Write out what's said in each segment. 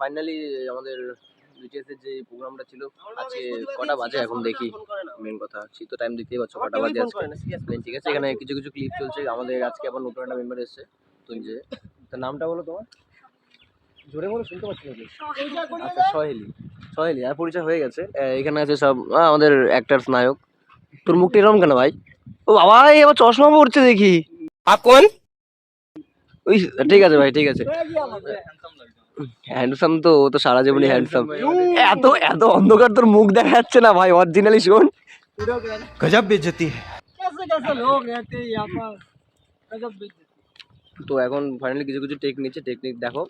Finally আমাদের যে প্রোগ্রামটা ছিল আজকে কটা বাজে এখন দেখি মেন কথা। তো টাইম দেখতেই কটা বাজে ঠিক আছে এখানে কিছু কিছু চলছে আমাদের আজকে নতুন একটা মেম্বার যে। নামটা বলো তোমার? জোরে শুনতে আচ্ছা সহেলি। সহেলি আর পরিচয় হয়ে গেছে। এখানে আছে সব আমাদের অ্যাক্টার নায়ক। তোর মুখটি এরম কেন ভাই? ও বাবা এবার চশমা পড়ছে দেখি। আপ কোন? ওই ঠিক আছে ভাই ঠিক আছে। হ্যান্ডসাম তো ও তো সারা জীবনই হ্যান্ডসাম এত এত অন্ধকার তোর মুখ দেখা যাচ্ছে না ভাই অরিজিনালি শোন। গজব বেজতি তো এখন ফাইনালি কিছু কিছু টেক নিচ্ছে। টেকনিক দেখো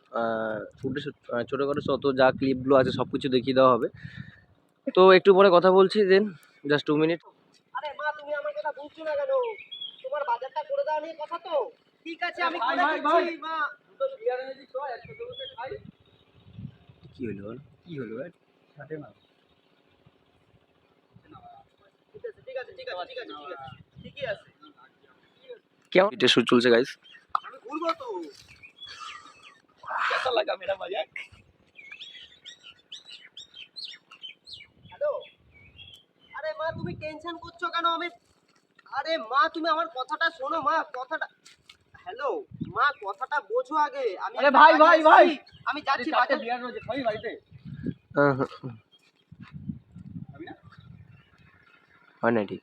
ফুটে ছোটোখাটো শত যা ক্লিপগুলো আছে সব কিছু দেখিয়ে দেওয়া হবে। তো একটু পরে কথা বলছি দেন জাস্ট টু মিনিট আরে মা তুমি আমার কথা বুঝছ না কেন? তোমার বাজারটা করে নিয়ে কথা তো। ঠিক আছে আমি ভাই, করে ভাই, ভাই। দিচ্ছি মা কি হলো বল? কি হলো ভাই? ঠিক আছে ঠিক আছে ঠিক আছে ঠিক আছে ঠিক আছে ঠিকই আছে কেমন এটা শুট চলছে গাইস আমি ঘুরবো তো कैसा लगा मेरा मजाक হ্যালো আরে মা তুমি টেনশন করছো কেন আমি আরে মা তুমি আমার কথাটা শোনো মা কথাটা হ্যালো মা কথাটা বোঝো আগে। আমি আরে ভাই ভাই ভাই। আমি যাচ্ছি বাজার। বিয়ার রোজে ভাই বাড়িতে। হ্যাঁ, হ্যাঁ। হয় না? ঠিক।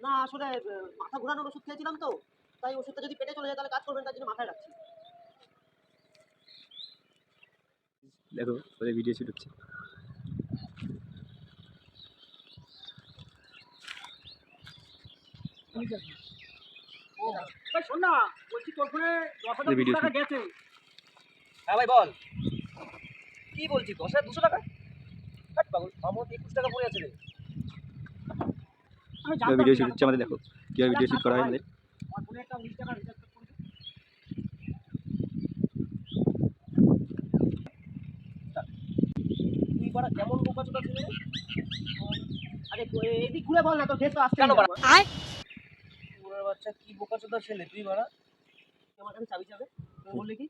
না আসলে মাথা ঘোরানোর ওষুধ খেয়েছিলাম তো। তাই ওষুধটা যদি পেটে চলে যায় তাহলে কাজ করবেন তার জন্য মাথায় রাখছি। দেখো ওদের ভিডিও শুট হচ্ছে। বলছি হ্যাঁ ভাই বল। কি বলছিস দশ হাজার দুশো টাকা? হাট পাগল আমার একুশ টাকা পড়ে আছে রে। ভিডিও শুট হচ্ছে আমাদের দেখো। কীভাবে ভিডিও শুট করা হয় আমাদের আমার ফোনে একটা উনিশ টাকা রিচার্জ করেছে তুই বাড়া কেমন বোকা চোদা ছেলে? আরে এদিক ঘুরে বল না তোর ফেস তো আসছে কেন না। বাড়া? বাচ্চা কি বোকা চোদা ছেলে তুই বাড়া। আমার কাছে চাবি তুমি বললে কি?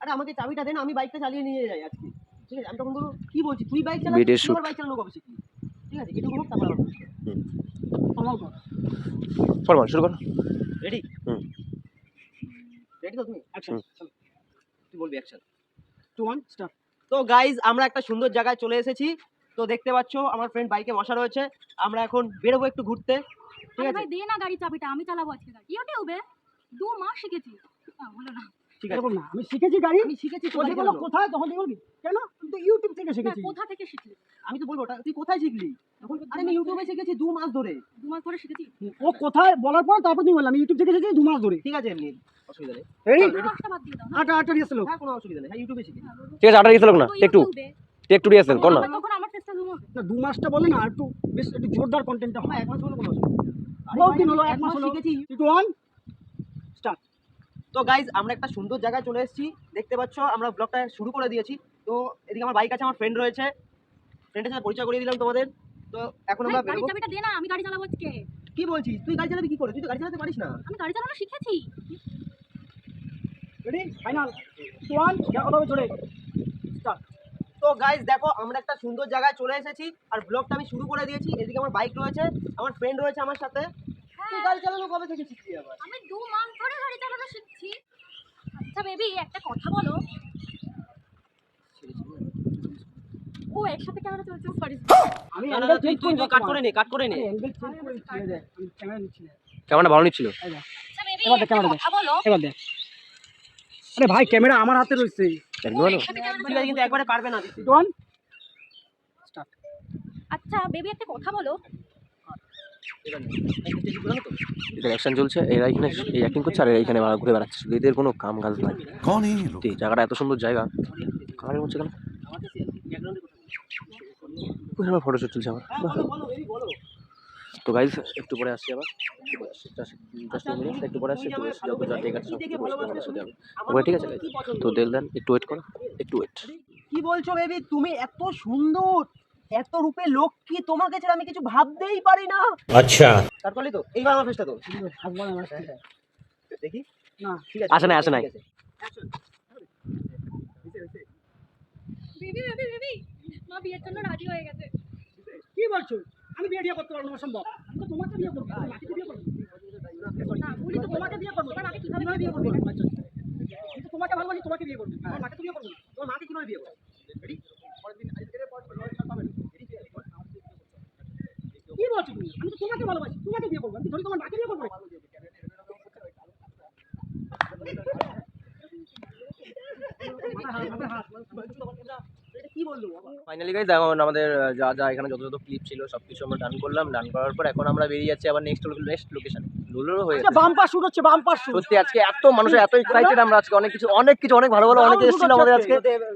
আরে আমাকে চাবিটা দেন আমি বাইকটা চালিয়ে নিয়ে যাই আজকে। ঠিক আছে আমি তখন বলব কি বলছি তুই বাইক shoot. আমার বাইক চালানো কবে শিখলি ঠিক আছে এটুকু হোক তারপর আমার কর। ফরমান শুরু করো। রেডি হুম। রেডি তো তুমি? অ্যাকশন তুই বলবি অ্যাকশন টু ওয়ান স্টার্ট তো গাইজ আমরা একটা সুন্দর জায়গায় চলে এসেছি। তো দেখতে পাচ্ছ আমার ফ্রেন্ড বাইকে বসা রয়েছে। আমরা এখন বেরোবো একটু ঘুরতে। ঠিক আছে? দিয়ে না গাড়ি চাবিটা আমি চালাবো আজকে গাড়ি। ইউটিউবে দু মাস শিখেছি। হলো না। এরকম না। আমি শিখেছি গাড়ি আমি শিখেছি তো কোথায় কোথায় তখন তুই বলবি? কেন? আমি তো ইউটিউব থেকে শিখেছি কোথা থেকে শিখলি? আমি তো বলব ওটা তুই কোথায় শিখলি? আরে আমি ইউটিউবে শিখেছি দু মাস ধরে। দু মাস ধরে শিখেছি? ও কোথায় বলার পর তারপর তুমি বললাম ইউটিউব থেকে শিখেছি দু মাস ধরে। ঠিক আছে এমনি। অসুবিধা নেই। রেডি দু মাসটা বাদ দিয়ে দাও না? আটা আটা দিয়েছিল হ্যাঁ কোনো অসুবিধা নেই। হ্যাঁ ইউটিউবে শিখেছি। ঠিক আছে আটা গেছিল না। একটু একটু রিহার্সেল কর না। তখন আমার চেষ্টা জুম হবে। না দু মাসটা বলে না একটু বেশ একটু জোরদার কন্টেন্টটা হ্যাঁ। হয় এক মাস হলো কোনো অসুবিধা দিন এক মাস হলো? শিখেছি। টু ওয়ান স্টার্ট তো গাইজ আমরা একটা সুন্দর জায়গায় চলে এসেছি। দেখতে পাচ্ছ আমরা ব্লগটা শুরু করে দিয়েছি। তো এদিকে আমার বাইক আছে আমার ফ্রেন্ড রয়েছে। ফ্রেন্ডের সাথে পরিচয় করিয়ে দিলাম তোমাদের। তো এখন আমরা বেরোবো। চাবিটা দে না আমি গাড়ি চালাবো আজকে। কি বলছিস? তুই গাড়ি চালাবি কি করে? তুই তো গাড়ি চালাতে পারিস না। আমি গাড়ি চালানো শিখেছি। রেডি ফাইনাল ওয়ান কথা হবে জোরে স্টার্ট তো গাইজ দেখো আমরা একটা সুন্দর জায়গায় চলে এসেছি। আর ব্লগটা আমি শুরু করে দিয়েছি। এদিকে আমার বাইক রয়েছে আমার ফ্রেন্ড রয়েছে আমার সাথে। তুই গাড়ি চালানো কবে থেকে আবার? আমি দু মাস ধরে গাড়ি চালানো শিখছি। আচ্ছা বেবি একটা কথা বলো। ও একসাথে ক্যামেরা চলছে সরি আমি অ্যাঙ্গেল তুই চেঞ্জ তুই কাট করে নে কাট করে নে। অ্যাঙ্গেল চেঞ্জ করে ছেড়ে দে আমি ক্যামেরা নিচ্ছি না। ক্যামেরাটা ভালো নিচ্ছিল। আচ্ছা বেবি এবার দেখ ক্যামেরা দে। এবার দেখ। আরে ভাই ক্যামেরা আমার হাতে রয়েছে। একসাথে ঠিক আছে কিন্তু একবারে পারবে না। টু আচ্ছা বেবি একটা কথা বলো। এটা চলছে এরা এখানে করছে আর এরা বেড়াচ্ছে। এদের কোনো কাম কাজ নাই। জায়গাটা এত সুন্দর জায়গা। আমার তো একটু পরে আসছি আবার। একটু পরে ঠিক আছে দেন একটু ওয়েট করো একটু ওয়েট কি বলছো তুমি এত সুন্দর। এত রূপে লোক কি তোমাকে ছেড়ে আমি কিছু ভাবতেই পারি না? আচ্ছা। স্টার্ট করলি তো এইবার আমার ফেসটা তো দেখি? না। ঠিক আছে। আসে না আসে আছে। Baby baby baby. মা বিয়ের জন্য রাজি হয়ে গেছে। কি বলছো? আমি বিয়ে করতে পারব না সম্ভব আমি তো তোমাকে বিয়ে করব। মাকে বিয়ে করব না বলি তো তোমাকে বিয়ে করব। তোমার মাকে কীভাবে কীভাবে বিয়ে বিয়ে করব? কিন্তু তোমাকে তোমাকে বিয়ে করব। মাকে তো বিয়ে করব না। তোমার মাকে কীভাবে বিয়ে করব Ready? পরের দিন আজকের পর পরের দিন পাবে না। Ready? কি বলছো তুমি আমি তো তোমাকে ভালোবাসি তোমাকে বিয়ে করব আমি তো ধরি তোমার মাকে বিয়ে করব না। এটা কি বলল বাবা? ফাইনালি গাইজ এখন আমাদের যা যা এখানে যত যত ক্লিপ ছিল সব কিছু আমরা ডান করলাম। ডান করার পর এখন আমরা বেরিয়ে যাচ্ছি আবার নেক্সট নেক্সট লোকেশন লুলোরও হয়ে আজকে গেছে। বাম্পার শুট হচ্ছে বাম্পার শুট সত্যি আজকে এত মানুষ এত এক্সাইটেড আমরা আজকে অনেক কিছু অনেক কিছু অনেক ভালো ভালো অনেক এসেছিল আমাদের আজকে।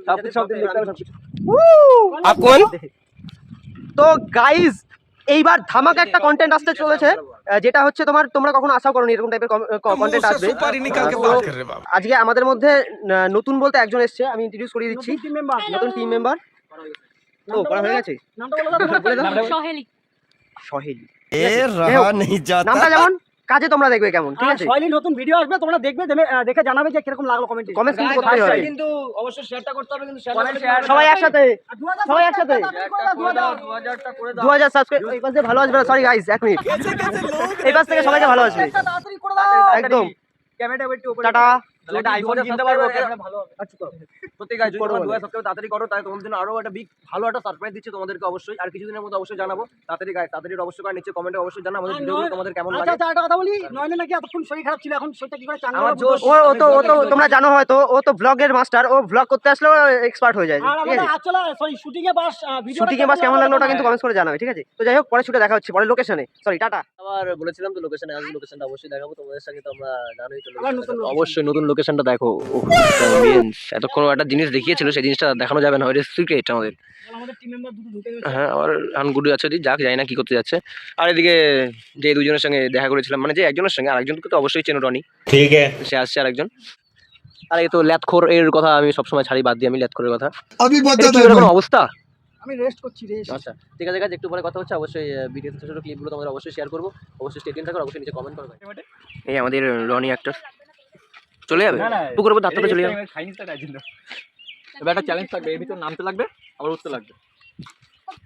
সব কিছু সব দিন দেখতে হবে সবকিছু তো গাইজ এইবার ধামাকা একটা কন্টেন্ট আসতে চলেছে যেটা হচ্ছে তোমার তোমরা কখনো আশা করো এরকম টাইপের কন্টেন্ট আসবে। আজকে আমাদের মধ্যে নতুন বলতে একজন এসছে আমি ইন্ট্রোডিউস করিয়ে দিচ্ছি। নতুন টিম মেম্বার ও করা হয়ে গেছে? সহেলি সহেলি এ রাহা নেই যাতা নামটা যেমন কাজে তোমরা দেখবে কেমন ঠিক আছে? ফাইনালি নতুন ভিডিও আসবে তোমরা দেখবে দেখে জানাবে যে কীরকম লাগল কমেন্ট কমেন্ট কিন্তু করতে হবে কিন্তু অবশ্যই শেয়ারটা করতে হবে কিন্তু সবাই একসাথে সবাই একসাথে। 2000 টা করে দাও। 2000 সাবস্ক্রাইব এই পাশে ভালো আসবে সরি গাইস এক মিনিট এই পাশ থেকে সবাইকে ভালো আসবে। একদম। ক্যামেরাটা একটু উপরে টাটা। একটা আইফোন কিনতে পারব ভালো আচ্ছা, প্রত্যেক গাইজ করো করো বলো। তাড়াতাড়ি করো তাই তোমাদের জন্য আরও একটা বিগ ভালো একটা সারপ্রাইজ দিচ্ছে তোমাদেরকে অবশ্যই। আর কিছুদিনের মধ্যে অবশ্যই জানাব। তাড়াতাড়ি গাইজ তাড়াতাড়ি অবশ্যই করে নিচে কমেন্টে অবশ্যই জানাও আমাদের ভিডিওগুলো তোমাদের কেমন আচ্ছা লাগে। আচ্ছা একটা কথা বলি নয়নে নাকি এতক্ষণ শরীর খারাপ ছিল এখন সেটা কি করে চাঙ্গা আমার জোশ ও ও তো ও তো তোমরা জানো হয়তো ও তো ব্লগের মাস্টার ও ব্লগ করতে আসলেও এক্সপার্ট হয়ে যায়। আর ঠিক আমাদের আসলে সরি শুটিং এ বাস ভিডিও শুটিং এ বাস কেমন লাগল ওটা কিন্তু কমেন্টস করে জানাবে ঠিক আছে? তো যাই হোক পরে শুটে দেখা হচ্ছে পরে লোকেশনে সরি টাটা। আবার বলেছিলাম তো লোকেশনে আজ লোকেশনটা অবশ্যই দেখাবো তোমাদের সঙ্গে তো আমরা জানোই তো। অবশ্যই নতুন লোকেশনটা দেখো। এতক্ষণ একটা জিনিস দেখিয়েছিল সেই জিনিসটা দেখানো যাবে না। সিক্রেট আমাদের। হ্যাঁ আমার আনগুডু আছে যাক যাই না কি করতে যাচ্ছে। আর এদিকে যে দুজনের সঙ্গে দেখা করেছিলাম মানে যে একজনের সঙ্গে আরেকজনকে তো অবশ্যই চেনো রনি। ঠিক আছে। সে আসছে আরেকজন। আর এই তো ল্যাথখোর এর কথা আমি সবসময় ছাড়ি বাদ দিই আমি ল্যাথখোরের কথা। আমি অবস্থা? আমি রেস্ট করছি রেস্ট আচ্ছা ঠিক আছে একটু পরে কথা হচ্ছে। অবশ্যই ভিডিও ছোটো ক্লিপগুলো তোমাদের অবশ্যই শেয়ার করব। অবশ্যই স্টেডিয়াম থাকো অবশ্যই নিচে কমেন্ট করবে এই আমাদের রনি অ্যাক্টর চলে যাবে? পুকুরের উপর দাঁতটা চলে যাবে? এবার একটা চ্যালেঞ্জ থাকবে এর ভিতর নামতে লাগবে আবার উঠতে লাগবে।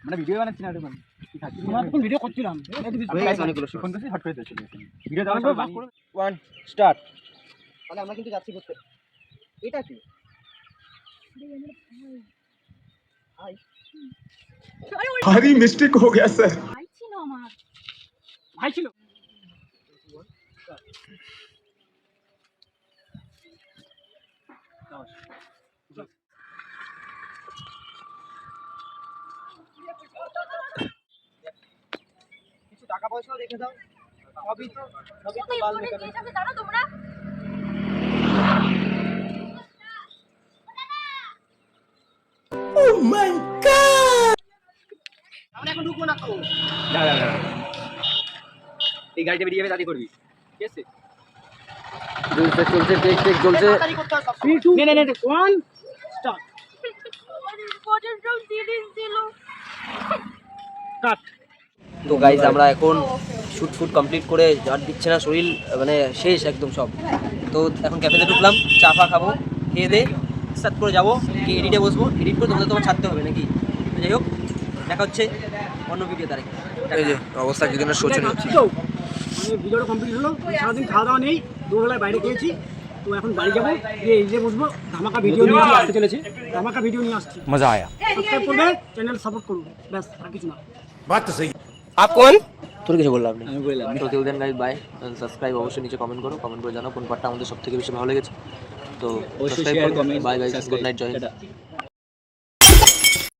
মানে ভিডিও বানাচ্ছি না দেখুন ভিডিও স্টার্ট আমরা কিন্তু যাচ্ছি করতে মিস্টেক ভাই ছিল? পয়সাও রেখে দাও। সবই তো সবই তো বাল তোমরা। আমরা এখন ঢুকবো না তো। এই গাড়িটা বেরিয়ে যাবে দাদি করবি। ঠিক আছে? চলছে চলছে টেক টেক চলছে তাড়াতাড়ি করতে হবে সবসময়। 3 2 নে নে নে 1 স্টার্ট কাট তো গাইজ আমরা এখন শুট ফুট কমপ্লিট করে জট দিচ্ছে না শরীর মানে শেষ একদম সব। তো এখন ক্যাফেতে ঢুকলাম চা ফা খাব খেয়ে দে স্টার্ট করে যাব কি এডিটে বসবো। এডিট করে তোমাদের তোমার ছাড়তে হবে নাকি? যাই হোক দেখা হচ্ছে অন্য ভিডিও তারিখে অবস্থা কিছু না শোচনীয়। ভিডিওটা মানে কমপ্লিট হলো সারাদিন খাওয়া দাওয়া নেই দুবেলায় বাইরে খেয়েছি তো এখন বাড়ি যাব গিয়ে এডিটে বসবো ধামাকা ভিডিও নিয়ে আসতে চলেছে। ধামাকা ভিডিও নিয়ে আসছি। মজা আয়া। সাবস্ক্রাইব করবে চ্যানেল সাপোর্ট করবে ব্যাস আর কিছু না। বাট তো সেই। তোর কিছু বললাম না আমি বললাম তো till then guys bye subscribe অবশ্যই নিচে কমেন্ট করো। কমেন্ট করে জানাও কোন পার্টটা আমাদের সব থেকে বেশি ভালো লেগেছে। তো সাবস্ক্রাইব করো। Bye guys good. নাইট জয় টাটা।